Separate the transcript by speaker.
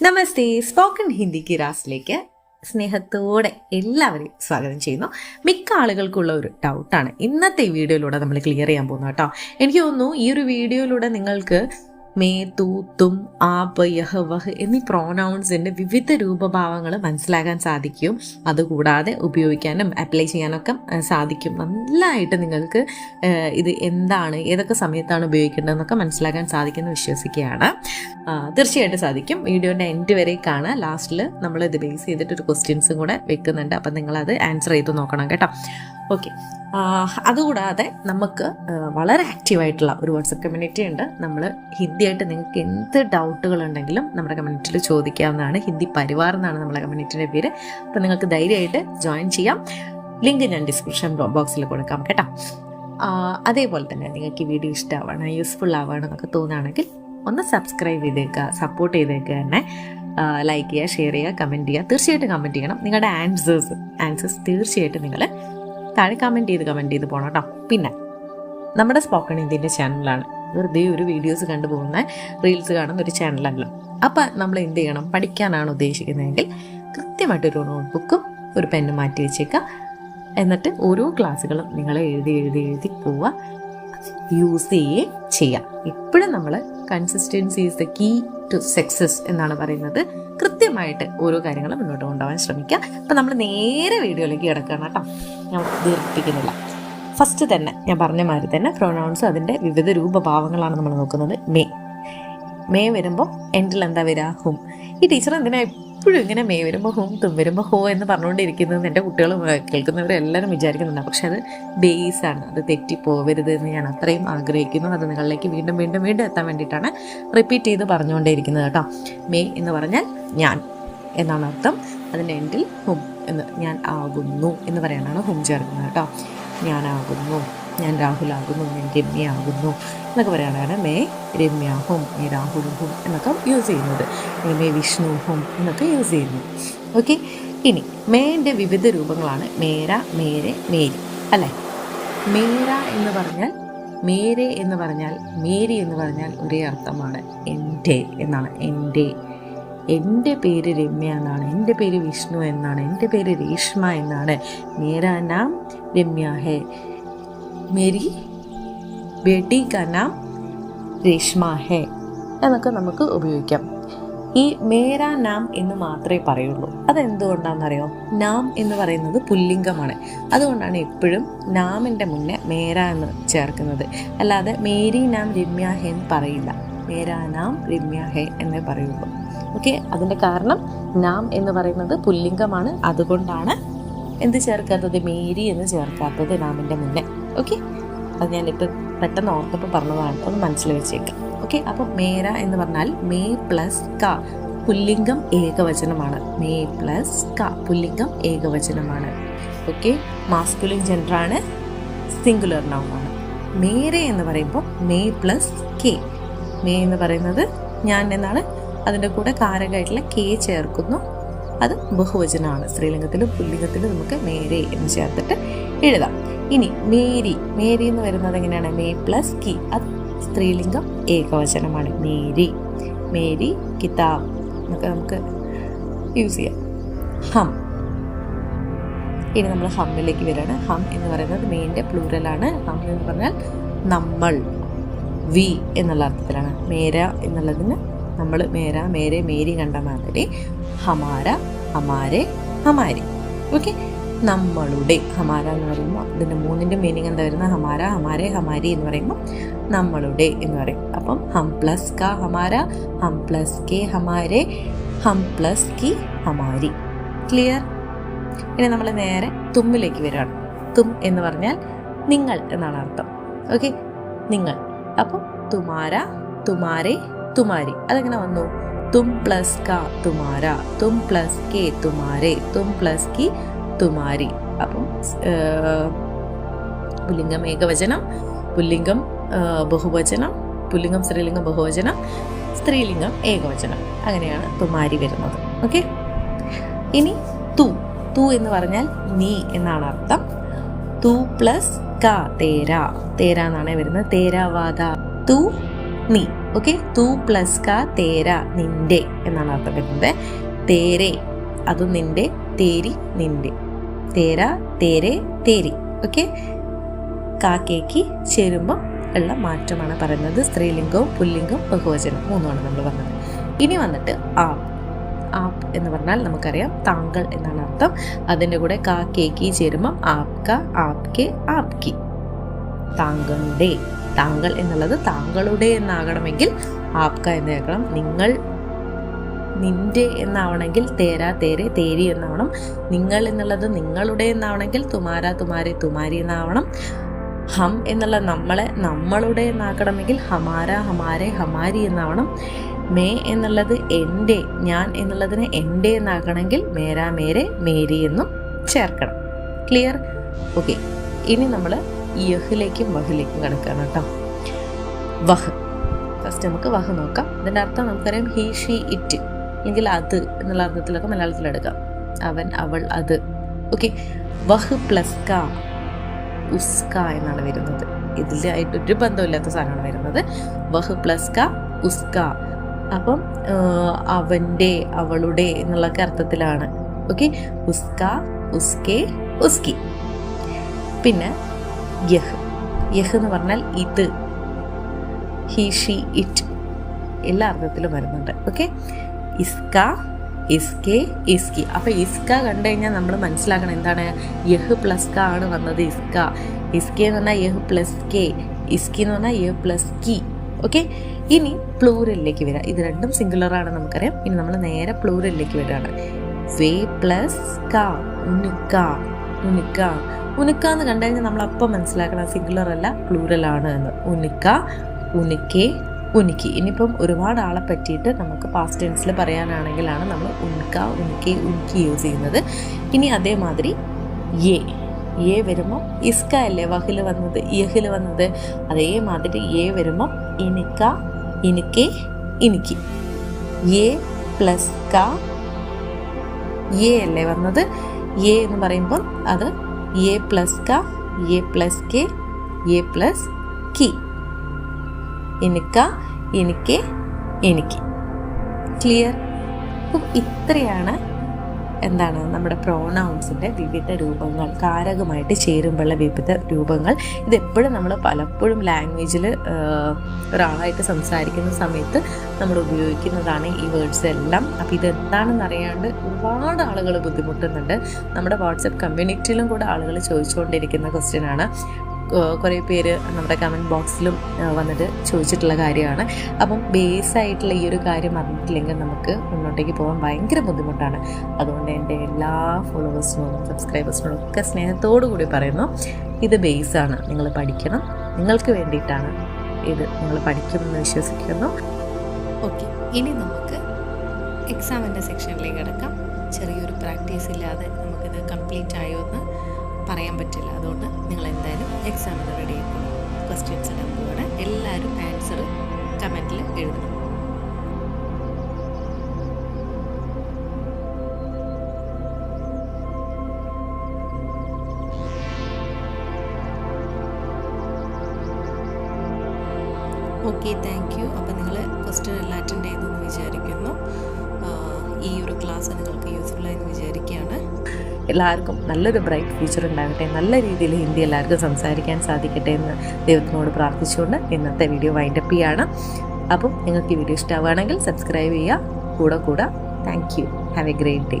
Speaker 1: നമസ്തേ spoken Hindi കിരാസിലേക്ക് സ്നേഹത്തോടെ എല്ലാവരെയും സ്വാഗതം ചെയ്യുന്നു. മിക്ക ആളുകൾക്കുള്ള ഒരു ഡൗട്ടാണ് ഇന്നത്തെ വീഡിയോയിലൂടെ നമ്മൾ ക്ലിയർ ചെയ്യാൻ പോകുന്നത് കേട്ടോ. എനിക്ക് തോന്നുന്നു ഈ ഒരു വീഡിയോയിലൂടെ നിങ്ങൾക്ക് മേ തൂ തും ആപ് യഹ് വഹ് എന്നീ പ്രോനൗൺസിന്റെ വിവിധ രൂപഭാവങ്ങൾ മനസ്സിലാക്കാൻ സാധിക്കും. അതുകൂടാതെ ഉപയോഗിക്കാനും അപ്ലൈ ചെയ്യാനൊക്കെ സാധിക്കും. നല്ലതായിട്ട് നിങ്ങൾക്ക് ഇത് എന്താണ് ഏതൊക്കെ സമയത്താണ് ഉപയോഗിക്കേണ്ടതെന്നൊക്കെ മനസ്സിലാക്കാൻ സാധിക്കുമെന്ന് വിശ്വസിക്കുകയാണ്. തീർച്ചയായിട്ടും സാധിക്കും. വീഡിയോന്റെ എൻഡ് വരെ കാണാം ലാസ്റ്റിൽ നമ്മൾ ഇത് ബേസ് ചെയ്തിട്ട് ഒരു ക്വസ്റ്റ്യൻസും കൂടെ വെക്കുന്നുണ്ട്. അപ്പം നിങ്ങളത് ആൻസർ ചെയ്ത് നോക്കണം കേട്ടോ. ഓക്കെ അതുകൂടാതെ നമുക്ക് വളരെ ആക്റ്റീവായിട്ടുള്ള ഒരു വാട്സപ്പ് കമ്മ്യൂണിറ്റി ഉണ്ട്. നമ്മൾ ഹിന്ദിയായിട്ട് നിങ്ങൾക്ക് എന്ത് ഡൗട്ടുകൾ ഉണ്ടെങ്കിലും നമ്മുടെ കമ്മ്യൂണിറ്റിയിൽ ചോദിക്കാവുന്നതാണ്. ഹിന്ദി പരിവാർ എന്നാണ് നമ്മുടെ കമ്മ്യൂണിറ്റിയുടെ പേര്. അപ്പോൾ നിങ്ങൾക്ക് ധൈര്യമായിട്ട് ജോയിൻ ചെയ്യാം. ലിങ്ക് ഞാൻ ഡിസ്ക്രിപ്ഷൻ ബോക്സിൽ കൊടുക്കാം കേട്ടോ. അതേപോലെ തന്നെ നിങ്ങൾക്ക് ഈ വീഡിയോ ഇഷ്ടമാവണം യൂസ്ഫുൾ ആവണം എന്നൊക്കെ തോന്നുകയാണെങ്കിൽ ഒന്ന് സബ്സ്ക്രൈബ് ചെയ്തേക്കുക സപ്പോർട്ട് ചെയ്തേക്കുക തന്നെ. ലൈക്ക് ചെയ്യുക ഷെയർ ചെയ്യുക കമന്റ് ചെയ്യുക. തീർച്ചയായിട്ടും കമന്റ് ചെയ്യണം. നിങ്ങളുടെ ആൻസേഴ്സ് ആൻസേഴ്സ് തീർച്ചയായിട്ടും നിങ്ങൾ താഴെ കമന്റ് ചെയ്ത് കമന്റ് ചെയ്ത് പോകണം കേട്ടോ. പിന്നെ നമ്മുടെ സ്പോക്കൺ ഇന്ത്യന്റെ ചാനലാണ് വെറുതെ ഒരു വീഡിയോസ് കണ്ടു പോകുന്ന റീൽസ് കാണുന്ന ഒരു ചാനലല്ല അപ്പം നമ്മൾ എന്ത് ചെയ്യണം? പഠിക്കാനാണ് ഉദ്ദേശിക്കുന്നതെങ്കിൽ കൃത്യമായിട്ടൊരു നോട്ട്ബുക്കും ഒരു പെന്നും മാറ്റി വെച്ചേക്കുക എന്നിട്ട് ഓരോ ക്ലാസ്സുകളും നിങ്ങൾ എഴുതി എഴുതി എഴുതി പോവുക. യൂസ് ചെയ്യുകയും ചെയ്യാം. ഇപ്പോഴും നമ്മൾ consistency is the key to success എന്നാണ് പറയുന്നത്. കൃത്യമായിട്ട് ഓരോ കാര്യങ്ങളും മുന്നോട്ട് കൊണ്ടുപോകാൻ ശ്രമിക്കുക. അപ്പം നമ്മൾ നേരെ വീഡിയോയിലേക്ക് കിടക്കുകയാണ് കേട്ടോ. ഞാൻ ദീർഘിപ്പിക്കുന്നില്ല. ഫസ്റ്റ് തന്നെ ഞാൻ പറഞ്ഞ മാതിരി തന്നെ പ്രൊനൗൺസ് അതിന്റെ വിവിധ രൂപഭാവങ്ങളാണ് നമ്മൾ നോക്കുന്നത്. മേ. മേ വരുമ്പോൾ എൻഡിൽ എന്താ വരിക ഹും. ഈ ടീച്ചർ എന്തിനാ എപ്പോഴും ഇങ്ങനെ മേ വരുമ്പോൾ ഹും ഹോ എന്ന് പറഞ്ഞുകൊണ്ടിരിക്കുന്നത് എന്റെ കുട്ടികൾ കേൾക്കുന്നവരെല്ലാവരും വിചാരിക്കുന്നുണ്ട്. പക്ഷെ അത് ബേസാണ് അത് തെറ്റിപ്പോവരുത് എന്ന് ഞാൻ അത്രയും ആഗ്രഹിക്കുന്നു. അത് നിങ്ങളിലേക്ക് വീണ്ടും വീണ്ടും വീണ്ടും എത്താൻ വേണ്ടിയിട്ടാണ് റിപ്പീറ്റ് ചെയ്ത് പറഞ്ഞുകൊണ്ടേയിരിക്കുന്നത് കേട്ടോ. മേ എന്ന് പറഞ്ഞാൽ ഞാൻ എന്നാണ് അർത്ഥം. അതിന്റെ എൻഡിൽ ഹും എന്ന് ഞാൻ ആകുന്നു എന്ന് പറയാനാണ് ഹും ചേർക്കുന്നത് കേട്ടോ. ഞാനാകുന്നു ഞാൻ രാഹുലാകുന്നു ഞാൻ രമ്യയാകുന്നു എന്നൊക്കെ പറയാനാണ് മേ രമ്യാഹും മേ രാഹുലും എന്നൊക്കെ യൂസ് ചെയ്യുന്നത്. മേ വിഷ്ണുഹും എന്നൊക്കെ യൂസ് ചെയ്യുന്നു. ഓക്കെ ഇനി മേന്റെ വിവിധ രൂപങ്ങളാണ്. മേര മേരെ മേരി. അല്ലേ? മേര എന്ന് പറഞ്ഞാൽ മേരെ എന്ന് പറഞ്ഞാൽ മേരി എന്ന് പറഞ്ഞാൽ ഒരേ അർത്ഥമാണ്. എന്റെ എന്നാണ്. എന്റെ. എന്റെ പേര് രമ്യ എന്നാണ്. എന്റെ പേര് വിഷ്ണു എന്നാണ്. എന്റെ പേര് രേഷ്മ എന്നാണ്. മേരാ നാം രമ്യ ഹേ മേരി ബേട്ടി കാ നാം രേഷ്മ ഹേ. എന്നൊക്കെ നമുക്ക് ഉപയോഗിക്കാം. ഈ മേര നാം എന്ന് മാത്രമേ പറയുള്ളൂ. അതെന്തുകൊണ്ടാണെന്നറിയോ? നാം എന്ന് പറയുന്നത് പുല്ലിംഗമാണ്. അതുകൊണ്ടാണ് എപ്പോഴും നാമിന്റെ മുന്നേ മേര എന്ന് ചേർക്കുന്നത്. അല്ലാതെ മേരി നാം രമ്യ ഹേ എന്ന് പറയില്ല. മേര നാം രമ്യ ഹേ എന്നേ പറയുള്ളൂ. ഓക്കെ? അതിന്റെ കാരണം നാം എന്ന് പറയുന്നത് പുല്ലിംഗമാണ്. അതുകൊണ്ടാണ് എന്ത് ചേർക്കാത്തത്? മേരി എന്ന് ചേർക്കാത്തത് നാമിന്റെ മുന്നേ. ഓക്കെ അത് ഞാനിപ്പോൾ പെട്ടെന്ന് ഓർത്തപ്പോൾ പറഞ്ഞതാണ്. ഒന്ന് മനസ്സിൽ വെച്ചേക്കാം. ഓക്കെ അപ്പോൾ മേര എന്ന് പറഞ്ഞാൽ മേ പ്ലസ് ക. പുല്ലിംഗം ഏകവചനമാണ്. മേ പ്ലസ് ക. പുല്ലിംഗം ഏകവചനമാണ്. ഓക്കെ മാസ്കുലിൻ ജെൻഡറാണ് സിംഗുലർ നൗണാണ് മേരെ എന്ന് പറയുമ്പോൾ മേ പ്ലസ് കെ. മേ എന്ന് പറയുന്നത് ഞാൻ എന്നാണ്? അതിന്റെ കൂടെ കാരകമായിട്ടുള്ള കെ ചേർക്കുന്നു. അത് ബഹുവചനമാണ്. സ്ത്രീലിംഗത്തിലും പുല്ലിംഗത്തിലും നമുക്ക് മേരെ എന്ന് ചേർത്തിട്ട് എഴുതാം. ഇനി മേരി മേരി എന്ന് വരുന്നത് എങ്ങനെയാണ്? മേ പ്ലസ് കി. അത് സ്ത്രീലിംഗം ഏകവചനമാണ്. മേരി മേരി കിതാബ്. എന്നൊക്കെ നമുക്ക് യൂസ് ചെയ്യാം. ഹം. ഇനി നമ്മൾ ഹമ്മിലേക്ക് വരികയാണ്. ഹം എന്ന് പറയുന്നത് മെയിന്റെ പ്ലൂറലാണ് ഹം എന്ന് പറഞ്ഞാൽ നമ്മൾ വി എന്നുള്ള അർത്ഥത്തിലാണ്. മേര എന്നുള്ളതിന് നമ്മൾ മേര മേരെ മേരി കണ്ട മാതിരി ഹമാര ഹമാരെ ഹമാരി. ഓക്കെ നമ്മളുടെ ഹമാര എന്ന് പറയുമ്പോൾ ഇതിന്റെ മൂന്നിന്റെ മീനിങ് എന്താ വരുന്നത് ഹമാര ഹമാരെ ഹമാരി എന്ന് പറയുമ്പോൾ നമ്മളുടെ എന്ന് പറയും. അപ്പം ഹം പ്ലസ് ക ഹമാര ഹം പ്ലസ് കെ ഹമാരെ ഹം പ്ലസ് കി ഹമാരി. ക്ലിയർ ഇനി നമ്മൾ നേരെ തുമ്മിലേക്ക് വരികയാണ് തും എന്ന് പറഞ്ഞാൽ നിങ്ങൾ എന്നാണ് അർത്ഥം. ഓക്കെ നിങ്ങൾ. അപ്പം തുമാര തുമാരെ തുമാരി അതെങ്ങനെ വന്നു? തും പ്ലസ് ക തുമാര. തും പ്ലസ് കെ തുമാരെ. തും പ്ലസ് കി തുമാരി. അപ്പം പുല്ലിംഗം ഏകവചനം പുല്ലിംഗം ബഹുവചനം പുല്ലിംഗം സ്ത്രീലിംഗം ബഹുവചനം സ്ത്രീലിംഗം ഏകവചനം. അങ്ങനെയാണ് തുമാരി വരുന്നത്. ഓക്കെ? ഇനി തു. തു എന്ന് പറഞ്ഞാൽ നീ എന്നാണ് അർത്ഥം. തു പ്ലസ് ക തേര. തേര എന്നാണ് വരുന്നത്. തേരാവാദ. തു നീ ഓക്കെ തൂ പ്ലസ് ക തേര നിന്റെ എന്നാണ് അർത്ഥം വരുന്നത്. തേരെ അത് നിന്റെ തേരി നിന്റെ. തേര തേരെ തേരി ഓക്കെ കാക്കേക്ക് ചേരുമ്പോൾ ഉള്ള മാറ്റമാണ് പറയുന്നത്. സ്ത്രീലിംഗവും പുല്ലിംഗവും ബഹുവചനം മൂന്നുമാണ് നമ്മൾ പറഞ്ഞത് ഇനി വന്നിട്ട് ആ ആപ്പ് എന്ന് പറഞ്ഞാൽ നമുക്കറിയാം താങ്കൾ എന്നാണ് അർത്ഥം. അതിന്റെ കൂടെ കാ കേക്കി ചേരുമ്പം ആപ്ക ആപ്കെ ആപ്കി. താങ്കളുടെ. താങ്കൾ എന്നുള്ളത് താങ്കളുടെ എന്നാകണമെങ്കിൽ ആപ്ക എന്നാകണം നിങ്ങൾ നിന്റെ എന്നാവണമെങ്കിൽ തേരാ തേരെ തേരി എന്നാവണം. നിങ്ങൾ എന്നുള്ളത് നിങ്ങളുടെ എന്നാവണമെങ്കിൽ തുമാര തുമാരെ തുമാരി എന്നാവണം. ഹം എന്നുള്ള നമ്മളെ നമ്മളുടെ എന്നാക്കണമെങ്കിൽ ഹമാര ഹമാരെ ഹമാരി എന്നാവണം. മേ എന്നുള്ളത് എന്റെ ഞാൻ എന്നുള്ളതിനെ എന്റെ എന്നാക്കണമെങ്കിൽ മേരാ മേരെ മേരി എന്നും ചേർക്കണം. ക്ലിയർ? ഓക്കെ. ഇനി നമ്മൾ യഹിലേക്കും വഹിലേക്കും കിടക്കുകയാണ് കേട്ടോ. വഹ്. ഫസ്റ്റ് നമുക്ക് വഹ് നോക്കാം. ഇതിന്റെ അർത്ഥം നമുക്കറിയാം ഹി ഷീ ഇറ്റ്. അല്ലെങ്കിൽ അത് എന്നുള്ള അർത്ഥത്തിലൊക്കെ മലയാളത്തിൽ എടുക്കാം. അവൻ അവൾ അത്. ഓക്കെ വഹ് പ്ലസ് ക ഉസ്ക എന്നാണ് വരുന്നത്. ഇതിലായിട്ട് ഒരു ബന്ധമില്ലാത്ത സാധനമാണ് വരുന്നത്. വഹ് പ്ലസ് ക ഉസ്ക. അപ്പം അവന്റെ അവളുടെ എന്നുള്ളൊക്കെ അർത്ഥത്തിലാണ്. ഓക്കെ ഉസ്ക ഉസ്കെ ഉസ്കി. പിന്നെ യഹ്. യഹ് എന്ന് പറഞ്ഞാൽ ഇത്. He she it. എല്ലാ അർത്ഥത്തിലും വരുന്നുണ്ട്. ഓക്കെ? ഇസ്ക ഇസ്കെ ഇസ്കി. അപ്പോൾ ഇസ്ക കണ്ടു കഴിഞ്ഞാൽ നമ്മൾ മനസ്സിലാക്കണം എന്താണ്? യഹ് പ്ലസ് ക ആണ് വന്നത് ഇസ്ക. ഇസ്കെ എന്ന് പറഞ്ഞാൽ യഹ് പ്ലസ് കെ. ഇസ്കി എന്ന് പറഞ്ഞാൽ യഹ് പ്ലസ് കി. ഓക്കെ? ഇനി പ്ലൂരലിലേക്ക് വരാം. ഇത് രണ്ടും സിംഗുലറാണ് നമുക്കറിയാം. ഇനി നമ്മൾ നേരെ പ്ലൂരലിലേക്ക് വരികയാണ്. വേ പ്ലസ് ക ഉനുക്ക ഉനുക്ക. ഉനിക്ക എന്ന് കണ്ടു കഴിഞ്ഞാൽ നമ്മൾ അപ്പം മനസ്സിലാക്കണം. സിംഗുലർ അല്ല പ്ലൂറൽ ആണ് എന്ന്. ഉനിക്ക ഉനിക്കേ ഉനിക്കി. ഇനിയിപ്പം ഒരുപാട് ആളെ പറ്റിയിട്ട് നമുക്ക് പാസ്റ്റ് ടെൻസിൽ പറയാനാണെങ്കിലാണ് നമ്മൾ ഉനിക്ക ഉനിക്കേ ഉനിക്കി യൂസ് ചെയ്യുന്നത്. ഇനി അതേമാതിരി എ എ വരുമ്പോൾ ഇസ്ക അല്ലേ വഹിൽ വന്നത് യഹിൽ വന്നത്? അതേമാതിരി എ വരുമ്പോൾ ഇനിക്ക ഇനിക്കെ ഇനിക്ക്. എ പ്ലസ് ക എ അല്ലേ വന്നത്? എ എന്ന് പറയുമ്പോൾ അത് എ പ്ലസ് ക എ പ്ലസ് കെ എ പ്ലസ് കി എനിക്ക എനിക്ക് എനിക്ക്. ക്ലിയർ അപ്പം ഇത്രയാണ് എന്താണ് നമ്മുടെ പ്രോണൗൺസിന്റെ വിവിധ രൂപങ്ങൾ കാരകമായിട്ട് ചേരുമ്പോഴുള്ള വിവിധ രൂപങ്ങൾ. ഇതെപ്പോഴും നമ്മൾ പലപ്പോഴും ലാംഗ്വേജിൽ ഒരാളായിട്ട് സംസാരിക്കുന്ന സമയത്ത് നമ്മൾ ഉപയോഗിക്കുന്നതാണ് ഈ വേർഡ്സ് എല്ലാം. അപ്പോൾ ഇതെന്താണെന്ന് അറിയാണ്ട് ഒരുപാട് ആളുകൾ ബുദ്ധിമുട്ടുന്നുണ്ട്. നമ്മുടെ വാട്സപ്പ് കമ്മ്യൂണിറ്റിയിലും കൂടെ ആളുകൾ ചോദിച്ചുകൊണ്ടിരിക്കുന്ന ക്വസ്റ്റ്യനാണ് കുറേ പേര് നമ്മുടെ കമന്റ് ബോക്സിലും വന്നിട്ട് ചോദിച്ചിട്ടുള്ള കാര്യമാണ്. അപ്പം ബേസ് ആയിട്ടുള്ള ഈ ഒരു കാര്യം അറിഞ്ഞിട്ടില്ലെങ്കിൽ നമുക്ക് മുന്നോട്ടേക്ക് പോകാൻ ഭയങ്കര ബുദ്ധിമുട്ടാണ്. അതുകൊണ്ട് എന്റെ എല്ലാ ഫോളോവേഴ്സിനോടും സബ്സ്ക്രൈബേഴ്സിനോടും ഒക്കെ സ്നേഹത്തോടു കൂടി പറയുന്നു ഇത് ബേസാണ് നിങ്ങൾ പഠിക്കണം. നിങ്ങൾക്ക് വേണ്ടിയിട്ടാണ് ഇത് നിങ്ങൾ പഠിക്കുമെന്ന് വിശ്വസിക്കുന്നു.
Speaker 2: ഓക്കെ ഇനി നമുക്ക് എക്സാമിന്റെ സെക്ഷനിലേക്ക് കിടക്കാം. ചെറിയൊരു പ്രാക്ടീസ് ഇല്ലാതെ നമുക്കിത് കംപ്ലീറ്റ് ആയോ എന്ന് പറയാൻ പറ്റില്ല. അതുകൊണ്ട് നിങ്ങൾ എന്തായാലും എക്സാമിന് റെഡി ആയിക്കോളൂ. ക്വസ്റ്റ്യൻസ് പോവാണ്. എല്ലാവരും ആൻസർ കമന്റിൽ എഴുതണം. ഓക്കെ താങ്ക് യു അപ്പോൾ നിങ്ങൾ ക്വസ്റ്റ്യൻ എല്ലാം അറ്റൻഡ് ചെയ്തു എന്ന് വിചാരിക്കുന്നു ഈ ഒരു ക്ലാസ് നിങ്ങൾക്ക്
Speaker 1: എല്ലാവർക്കും നല്ലൊരു ബ്രൈറ്റ് ഫ്യൂച്ചർ ഉണ്ടാകട്ടെ. നല്ല രീതിയിൽ ഹിന്ദി എല്ലാവർക്കും സംസാരിക്കാൻ സാധിക്കട്ടെ എന്ന് ദൈവത്തിനോട് പ്രാർത്ഥിച്ചുകൊണ്ട് ഇന്നത്തെ വീഡിയോ വൈൻഡപ്പ് ചെയ്യാണ്. അപ്പം നിങ്ങൾക്ക് ഈ വീഡിയോ ഇഷ്ടമാവുകയാണെങ്കിൽ സബ്സ്ക്രൈബ് ചെയ്യുക. കൂടെ കൂടെ. Thank you have a great day